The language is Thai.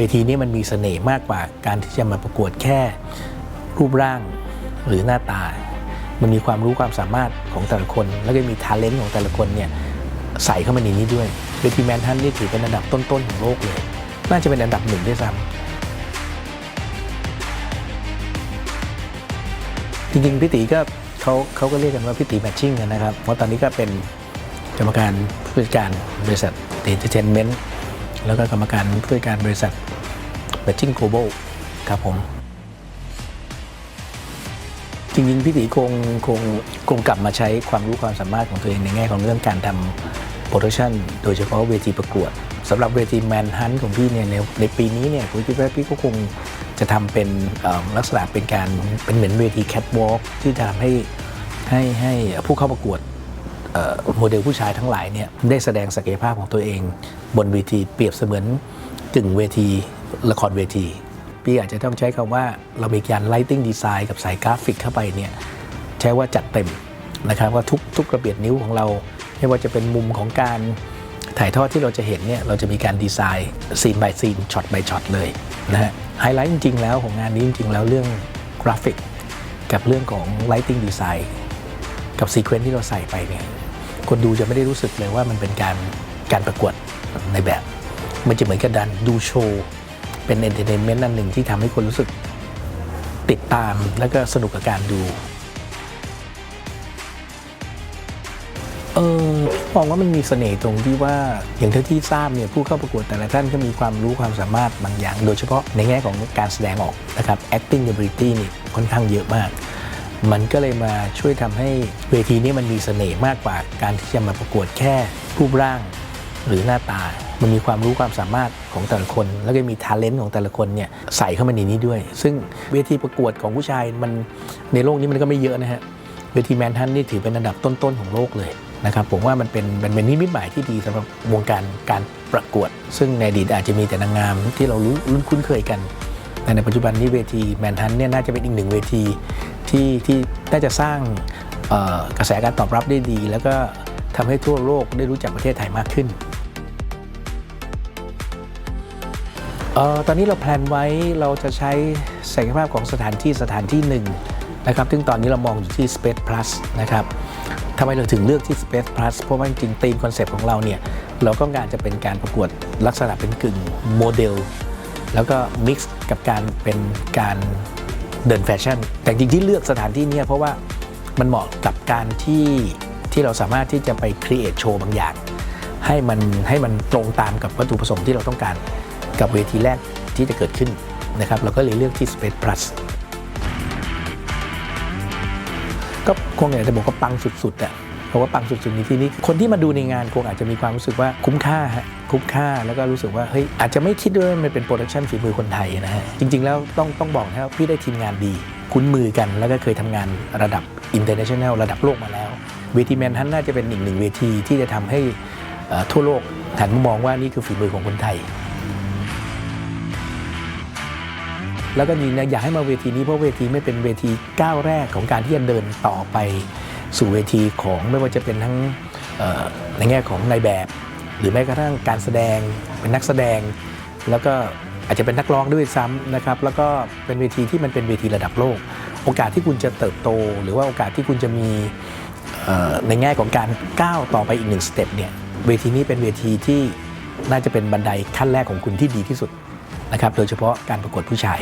เวทีนี้มันมีเสน่ห์มากกว่าการที่จะมาประกวดแค่รูปร่างหรือหน้าตา มันมีความรู้ความสามารถของแต่ละคน แล้วก็มีท ALENT ของแต่ละคนเนี่ยใส่เข้ามาในนี้ด้วยเวทีแมนทันนี่ถือเป็นอันดับต้นๆของโลกเลย น่าจะเป็นอันดับหนึ่งด้วยซ้ำจริงๆพี่ตีก็เขาเขาก็เรียกกันว่าพี่ตีแมทชิ่งกันนะครับ เพราะตอนนี้ก็เป็นกรรมการผู้จัดการบริษัทเดทเทนเมนต์แล้วก็กรรมการผู้จัดการบริษัท แมทชิ่งโกลบอลครับผมจริงๆพี่ตีคงคงคงกลับมาใช้ความรู้ความสามารถของตัวเองในแง่ของเรื่องการทำโปรดักชันโดยเฉพาะเวทีประกวดสำหรับเวทีแมนฮันของพี่เนี่ยในในปีนี้เนี่ยผมคิดว่าพี่ก็คงจะทำเป็นลักษณะเป็นการเป็นเหมือนเวทีแคทวอล์กที่จะทำให้ให้ให้ผู้เข้าประกวดโมเดลผู้ชายทั้งหลายเนี่ยได้แสดงศักยภาพของตัวเอง บนเวทีเปรียบเสมือนกึ่งเวที ละครเวที พี่อาจจะต้องใช้คำว่าเรามีการ lighting design กับสายกราฟิกเข้าไปเนี่ยใช้ว่าจัดเต็มนะครับว่าทุกทุกกระเบียดนิ้วของเรา ไม่ว่าจะเป็นมุมของการถ่ายทอดที่เราจะเห็นเนี่ยเราจะมีการดีไซน์ซีน by ซีนช็อต by ช็อตเลยนะฮะไฮไลท์จริงๆแล้วของงานนี้จริงๆ แล้วเรื่องกราฟิก กับเรื่องของ lighting design กับซีเควนซ์ที่เราใส่ไปเนี่ยคนดูจะไม่ได้รู้สึกเลยว่ามันเป็นการการประกวดในแบบ มันจะเหมือนกับดันดูโชว์ เป็นเอนเตอร์เทนเมนต์อันหนึ่งที่ทำให้คนรู้สึกติดตามแล้วก็สนุกกับการดู เออมองว่ามันมีเสน่ห์ตรงที่ว่าอย่างเท่าที่ทราบเนี่ยผู้เข้าประกวดแต่ละท่านก็มีความรู้ความสามารถบางอย่าง โดยเฉพาะในแง่ของการแสดงออกนะครับ acting ability นี่ค่อนข้างเยอะมาก มันก็เลยมาช่วยทำให้เวทีนี้มันมีเสน่ห์มากกว่าการที่จะมาประกวดแค่รูปร่าง หรือหน้าตา มันมีความรู้ความสามารถของแต่ละคน แล้วก็มีท ALENT ของแต่ละคนเนี่ยใส่เข้ามาในนี้ด้วย ซึ่งเวทีประกวดของผู้ชายมันในโลกนี้มันก็ไม่เยอะนะฮะเวทีแมนฮันนี่ถือเป็นอันดับต้นๆของโลกเลยนะครับผมว่ามันเป็นมันเป็นนิมิตหมายที่ดีสำหรับวงการการประกวด ซึ่งในอดีตอาจจะมีแต่นางงามที่เรารู้รุ่นคุ้นเคยกันแต่ในปัจจุบันนี้เวทีแมนฮันเนี่ยน่าจะเป็นอีกหนึ่งเวทีที่ที่น่าจะสร้างกระแสการตอบรับได้ดี แล้วก็ทำให้ทั่วโลกได้รู้จักประเทศไทยมากขึ้น ออตอนนี้เราแพลนไว้เราจะใช้ศักยภาพของสถานที่สถานที่หนึ่งนะครับ ซึ่งตอนนี้เรามองอยู่ที่ Space Plus นะครับทำไมเราถึงเลือกที่ Space Plus เพราะว่าจริงๆธีมคอนเซปต์ของเราเนี่ยเราต้องการจะเป็นการประกวดลักษณะเป็นกึ่งโมเดล แล้วก็มิกซ์กับการเป็นการเดินแฟชั่น แต่จริงที่เลือกสถานที่เนี้เพราะว่ามันเหมาะกับการที่ที่เราสามารถที่จะไปครีเอทโชว์บางอย่าง ให้มันให้มันตรงตามกับวัตถุประสงค์ที่เราต้องการ กับเวทีแรกที่จะเกิดขึ้นนะครับเราก็เลยเลือกที่ Space Plus ก็คงอยากจะบอกว่าปังสุดๆอะเพราะว่าปังสุดๆในที่นี้ คนที่มาดูในงานคงอาจจะมีความรู้สึกว่าคุ้มค่าฮะคุ้มค่าแล้วก็รู้สึกว่าเฮ้ยอาจจะไม่คิดด้วยว่ามันเป็นโปรดักชันฝีมือคนไทยนะฮะจริง ๆ แล้วต้องต้องบอกนะครับพี่ได้ทีมงานดี คุ้นมือกันแล้วก็เคยทำงานระดับ international ระดับโลกมาแล้วเวทีแมนฮันน่าจะเป็นอีกหนึ่งเวทีที่จะทำให้ทั่วโลกหันมามองว่านี่คือฝีมือของคนไทย แล้วก็นี่นะอยากให้มาเวทีนี้เพราะเวทีไม่เป็นเวทีก้าวแรกของการที่จะเดินต่อไปสู่เวทีของไม่ว่าจะเป็นทั้งในแง่ของนายแบบ หรือแม้กระทั่งการแสดงเป็นนักแสดง แล้วก็อาจจะเป็นนักร้องด้วยซ้ำนะครับแล้วก็เป็นเวทีที่มันเป็นเวทีระดับโลก โอกาสที่คุณจะเติบโต หรือว่าโอกาสที่คุณจะมีในแง่ของการก้าวต่อไปอีกหนึ่งสเต็ปเนี่ยเวทีนี้เป็นเวทีที่น่าจะเป็นบันไดขั้นแรกของคุณที่ดีที่สุดนะครับโดยเฉพาะการประกวดผู้ชาย